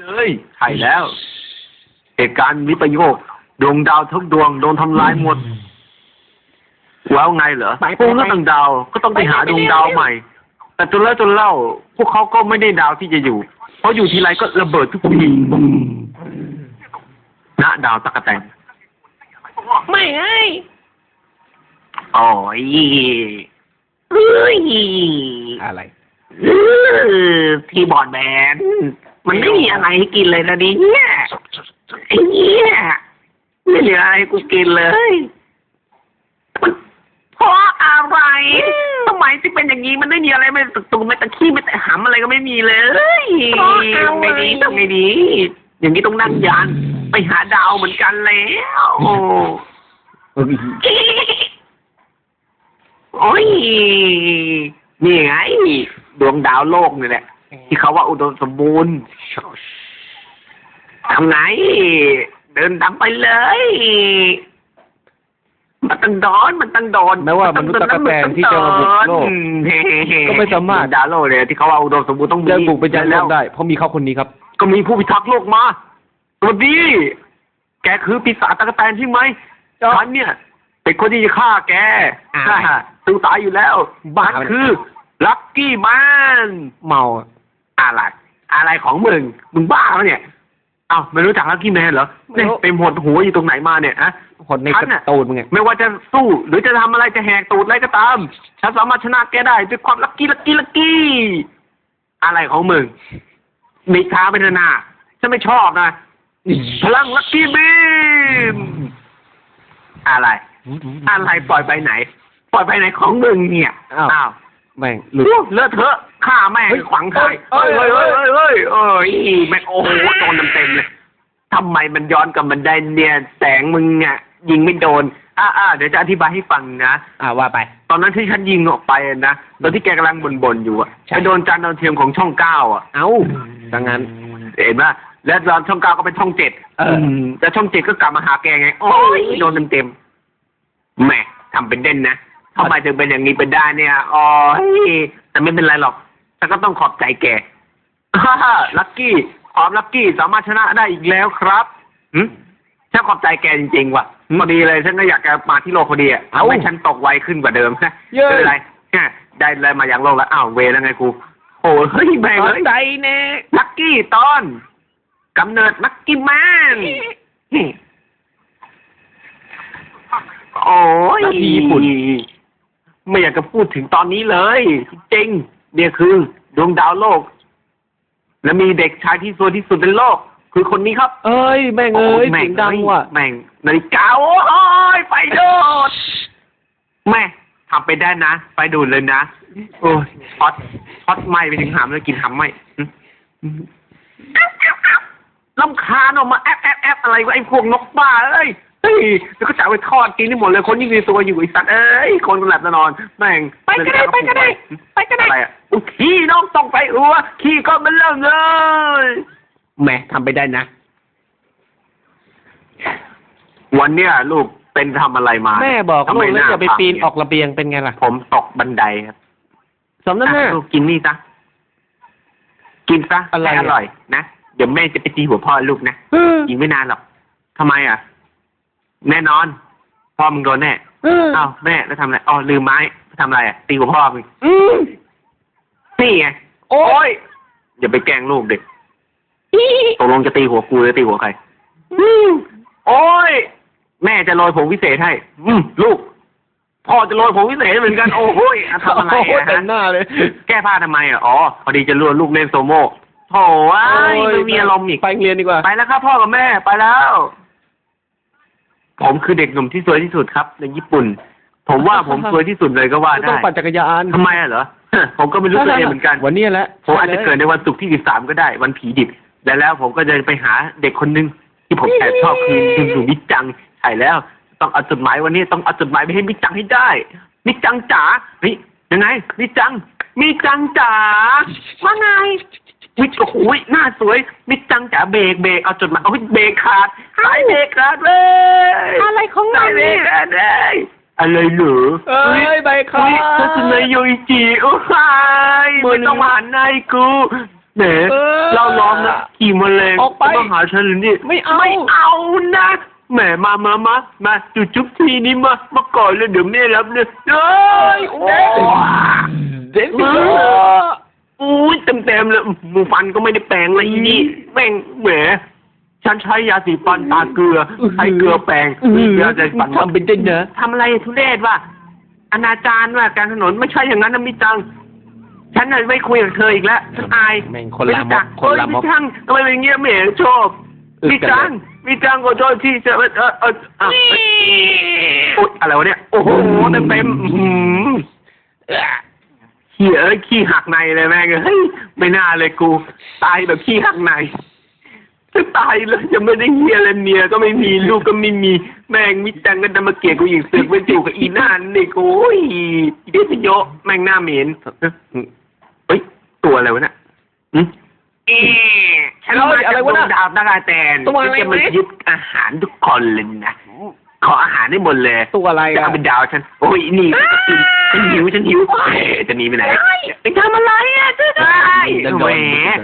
เลยใช่แล้ว เหตุการณ์วิปโยคดวงดาวทุกดวงโดนทำลายหมดว้าวไงเหรอไปไปพวกนักต่างดาว ก็ต้องไปหาดวงดาวใหม่ แต่จนแล้วจนเล่า พวกเขาก็ไม่ได้ดาวที่จะอยู่ เพราะอยู่ทีไรก็ระเบิดทุกทีณดาวตะกะแตนไม่ไอ้โอ้ยเฮ้ยอะไรเออที่บอร์ดแบน มันไม่มีอะไรให้กินเลยนะดิเนี่ยไอ้เนี่ยไม่เหลืออะไรให้กูกินเลยมันเพราะอะไรทำไมที่เป็นอย่างนี้มันไม่มีอะไรไม่ตะตูไม่ตะขี้ไม่แต่หำอะไรก็ไม่มีเลยไม่ดีต้องไม่ดี อย่างนี้ต้องนั่งยานไปหาดาวเหมือนกันแล้วโอ้ยนี่ไงดวงดาวโลกนี่แหละ ที่เขาว่าอุดมสมบูรณ์ทำไง เดินตามไปเลย มันตั้งดอนมันตั้งดอนแม้ว่ามนุษย์ตะกะแตนที่จะมาบุกโลกก็ไม่สามารถดาวโลกเลยที่เขาว่าอุดมสมบูรณ์ต้องมีจะบุกไปยังโลแล้วกได้ เพราะมีเขาคนนี้ครับ ก็มีผู้พิทักษ์โลกมาสวัสดี แกคือปีศาจตะกะแตนใช่ไหมฉันเนี่ยเป็นคนที่จะฆ่าแกอ่าฮ่าตูตายอยู่แล้วบ้านคือลักกี้แมนเมา อะอะไร อะไรของมึง มึงบ้าปะเนี่ย เอ้าไม่รู้จักลักกี้แมนเหรอเนี่ยเต็มหดหัวอยู่ตรงไหนมาเนี่ยฮะ คนในฉักนน่ะระตูนมึงไงไม่ว่าจะสู้หรือจะทำอะไรจะแหกตูดอะไรก็ตาม ฉันสามารถชนะแกได้ด้วยความลักกี้ลักกี้ลักกี้ อะไรของมึงมีท้าไปเถอะนาฉันไม่ชอบนะ พลังลักกี้บีม อะไร อะไรปล่อยไปไหน ปล่อยไปไหนของมึงเนี่ยอ้าวอ้าว แม่งหลุดเลอะเทอะฆ่าแม่งเฮ้ยขวางทางเฮ้เฮ้ยยเฮ้ยเฮ้เฮ้ยยเฮ้ยเฮ้ยเอ้ยแม่งโอ้โหโดนเต็มๆเลยทำไมมันย้อนกลับมันได้เนี่ย แสงมึงอะ ยิงไม่โดนอ่าอ่าเดี๋ยวจะอธิบายให้ฟังนะอ่าว่าไป ตอนนั้นที่ฉันยิงออกไปนะตอนที่แกกำลังบ่นๆอยู่อะใช่ไปโดนจานดาวเทียมของช่องเก้าอะเอ้าดังนั้นเห็นไหมแล้วตอนช่องเก้าก็เป็นช่องเจ็ดเออมแต่ช่องเจ็ดก็กลับมาหาแกไง โอ้ยโดนเต็มๆแหมทำเป็นเด่นนะ ทำไมถึงเป็นอย่างนี้เป็นได้เนี่ยอ๋อยแต่ไม่เป็นไรหรอกแต่ก็ต้องขอบใจแกฮ่าฮ่าลักกี้ความลักกี้สามารถชนะได้อีกแล้วครับหืมฉันขอบใจแกจริงๆว่ะพอดีเลยฉันก็อยากจะมาที่โลกพอดีอะเอ้าทำให้ฉันตกไวขึ้นกว่าเดิมนะเย้ไม่เป็นไรเนี่ยได้เลยมาอย่างโลกแล้วอ้าวเวแล้วไงครูโอ้เฮ้ยแม่งตอเลนยใดแน่ลักกี้ตอนกำเนิดลักกี้แมนโอ้ยลักกี้ญี่ปุ่น ไม่อยากจะพูดถึงตอนนี้เลย จริงๆเนี่ยคือดวงดาวโลก และมีเด็กชายที่สวยที่สุดในโลก คือคนนี้ครับ เอ้ย แม่งเอ้ยแม่เสียงดังว่ะแม่งนาฬิกาโอ้ยไฟโดดแม่ทำไปได้นะ ไฟดูดเลยนะโอ้ยช็อตช็อตไหมไปถึงหามเลยกินหามไหมอืมอืมลำคาญออกมาแอบแอบแอบอะไรวะไอ้พวกนกบ้าเอ้ยเฮ้ ยแล้วก็จะเอาไปทอดกินนี่หมดเลยคนยิ่งมีตัวอยู่ไอ้สัตว์เอ้ยคนหลับนอนแม่งไปก็ได้ไปก็ได้ไปก็ได้อะไรอะอุ๊ยขี้น้องต้องไปอัวขี้ก็มันเริ่มเลยแหม่ทำไปได้นะ วันเนี้ยลูกเป็นทำอะไรมา แม่บอกทำลูมกแล้วอย่าไปหพังปีนเยออกระเบียงเป็นไงล่ะ ผมตกบันไดครับสมน้ำหน้าอะลูกกินนี่ซะกินซะอะไรให้อะอร่อยนะ เดี๋ยวแม่จะไปตีหัวพ่อลูกนะเออยิงไม่นานหรอกทำไมอะ แน่นอน พ่อมึงโดนแน่เอออ้าวแม่แล้วทำอะไรอ๋อลืมไม้ทำอะไรอะตีหัวพ่อมึงอืมนี่ไงโอ้ยอย่าไปแกล้งลูกเด็กตกลงจะตีหัวกูหรือตีหัวใครโอ้ยแม่จะโรยผงวิเศษให้ อืมลูกพ่อจะโรยผงวิเศษเหมือนกันโอ้โหยอะทำอะไรโอ้โหอะเต็มฮะหน้าเลยแก้ผ้าทำไมอะอ๋อพอดีจะลวนลูกเล่นโซโม่โถ่ไอ้ยไม่มีอารมณ์อีก ไปโรงเรียนดีกว่า ไปแล้วครับพ่อกับแม่ไปแล้ว ผมคือเด็กหนุ่มที่สวยที่สุดครับ ในญี่ปุ่น ผมว่าผมสวยที่สุดเลยก็ว่าต้ได้องปั่นจักรยานทำไมอะเหรอ ผมก็ไม่รู้ตัวเองเหมือนกัน วันนี้แหละผมอาจจะเกิดในวันศุกร์ที่13ก็ได้วันผีดิบและแล้วผมก็จะไปหาเด็กคนหนึ่งที่ผมแอบชอบคือคุณหนูมิจังใช่แล้ว ต้องเอาจดหมายวันนี้ต้องเอาจดหมายไปให้มิจังให้ได้ มิจังจ๋าเฮ้ยยังไงมิจังมิจังจ๋าว่าไง วิโอ้โหหน้าสวยมิจังจ๋าเบรกเบรกเอาจดหมายเอาเบรกขาดสายเบรกขาดเลยอะไรของมันายเบรเนี่กยขาดเลยอะไรเหรอเอ้ยใบขาเฮ้ยทัศนายโยอิจิโอ้ยมืไม่หนึ่งต้องมาหันหน้าให้กูแหมเออเราล้อมนะขี่แมลงออกไป มาหาฉันหรือนี่ ไม่เอาไม่เอานะแหมมามามามาจุดจุ๊บทีนี้มามาก่อนเลยเดี๋ยวแม่รับเลยเอ้ยโอ้เด็กเออ อุ้ยเต็มเต็มๆเลยมูฟันก็ไม่ได้แปรงเลยอีนี่แม่งแหมฉันใช้ยาสีฟันตาเกลือใช้เกลือแปรงอือยาสีฟันทำเป็นเด่นเนอะทำอะไรทุเรศว่ะอนาจารว่ะกลารถนนไม่ใช่อย่างนั้นนะมิจัง ฉันน่ะไม่คุยกับเธออีกแล้วฉันอายแม่งคนละม็อบไม่รู้จักคนละม็อบ เฮ้ยมิจังทำไมเป็นอย่างเงี้ยไม่เห็นชอบอึดมิกันเลยจังมิจังขอโทษที่จะเออเออเออเออโอ๊ยอะไรวะเนี่ยโอ้โหเต็มเต็มๆอื้อหือ ขี้เอ้ยขี้หักในเลยแม่งเฮ้ยไม่น่าเลยกู ตายแบบขี้หักในจะตายเลยจะไม่ได้เฮียอะไรเมียก็ไม่มีลูกก็ไม่มีแม่งมิจังก็จะมาเกลียดกูอีกสึกไปอยู่กับอีน่านนี่กูโอ้ยอีเดชโยะแม่งหน้าเหม็นเฮ้ยตัวอะไรวะเนี่ยอืมเอ๊ะฉันมาเฮ้ยจากอะไรวะดน่ะวงดาวตะกาแตนตัวอะไรฉันจะมาวะยึดอาหารทุกคนเลยนะ ขออาหารได้หมดเลยตัวอะไรจะอะเอาเป็นดาวฉัน โอ้ยนี่ฉันหิวฉันหิวเอ้ยจะหนีไปไหนไปทำอะไรอะจะได้จะโดแหมน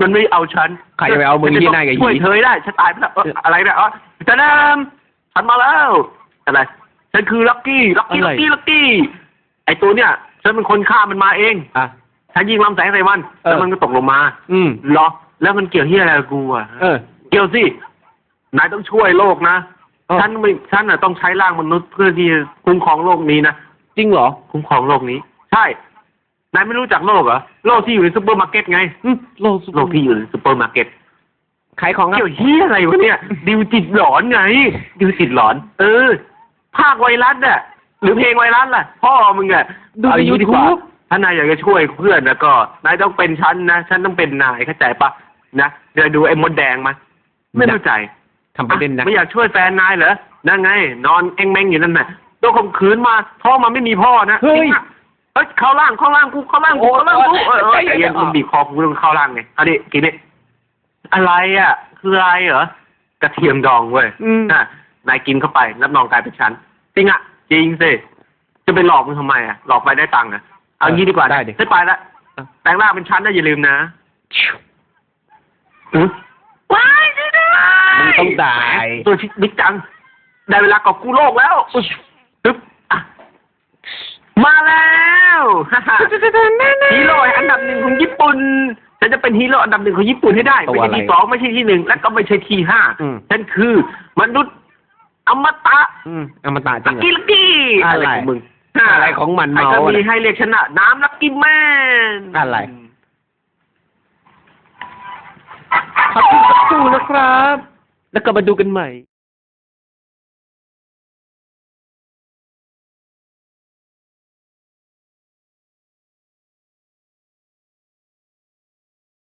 มันไม่เอาฉันใครจะไปเอามึงที่หน้ากับหีช่วยเธอให้ได้ฉันตายไปแล้วเอ้ยอะไรเนี่ยอ๋อจะนำฉันมาแล้วอะไรฉันคือลักกี้ลักกี้อะไรลักกี้ลักกี้ไอตัวเนี่ยฉันเป็นคนฆ่ามันมาเองอะฉันยิงลำแสงใส่มันเออแล้วมันก็ตกลงมา อืมเหรอแล้วมันเกี่ยวที่อะไรกับกูอะเออเกี่ยวสินายต้องช่วยโลกนะเอ้า ฉันไม่ฉันน่ะต้องใช้ร่างมนุษย์เพื่อที่จะคุ้มครองโลกนี้นะจริงเหรอ คุ้มครองโลกนี้ ใช่นายไม่รู้จักโลกเหรอโลกที่อยู่ในซูเปอร์มาร์เก็ตไงอืมโลกโลกที่อยู่ในซูเปอร์มาร์เก็ตขายของครับเกี่ยวเฮียอะไรวะเนี่ย ดิวจิตหลอนไง ดิวจิตหลอน เออ ภาคไวรัสน่ะหรือเพลงไวรัสล่ะ พ่อมึงอะดูเอาในอย่างยูนี้ดีทูกว่าบถ้านายอยากจะช่วยเพื่อนนะก็นายต้องเป็นฉันนะฉันต้องเป็นนายเข้าใจปะนะเดี๋ยวดูไอ้มดแดงมาไม่เข้าใจ ทำไปเล่นนะไม่อยากช่วยแฟนนายเหรอนั่นไง นอนเอ็งแมงอยู่นั่นน่ะโดนข่มขืนมาท้องมันไม่มีพ่อนะเฮ้ยจริงอะเฮ้ยเข้าล่างเข้าล่างกูเข้าล่างกูโอ้เข้าล่างกูเออเออใจใจเย็เย็นนๆมันบีบคอกูต้องเข้าล่างไงเอาดิกินดิอะไรอะ คืออะไรเหรอกระเทียมดองเว้ยอืมน่ะนายกินเข้าไปรับรองกลายเป็นฉันจริงอะจริงสิจะไปหลอกมึงทำไมอะหลอกไปได้ตังค์อะเอางี้ดีกว่าได้ดิได้ไปละอะแต่งร่างเป็นฉันนะอย่าลืมนะอืมว้ายช่วยด้วย มึง ต้องตายตัวชิบิ๊กจัง ได้เวลากอบกู้โลกแล้วอุ๊ยปึ๊บอะมาแล้วฮ่าฮ่าฮีโร่อันดับหนึ่งของญี่ปุ่นฉันจะเป็นฮีโร่อันดับหนึ่งของญี่ปุ่นให้ได้ตัวไม่อะไรใช่ที่สองไม่ใช่ที่หนึ่งและก็ไม่ใช่ที่ห้าอืมฉันคือมนุษย์อมตะอืมอมตะจริลังกเหรอกี้ลักกี้อะไรของมึงอะไรของมันไอ้เมาก็อะมีให้เรียกชนะน้ำลักกี้แมนอะไรพักสักครู่นะครับ แล้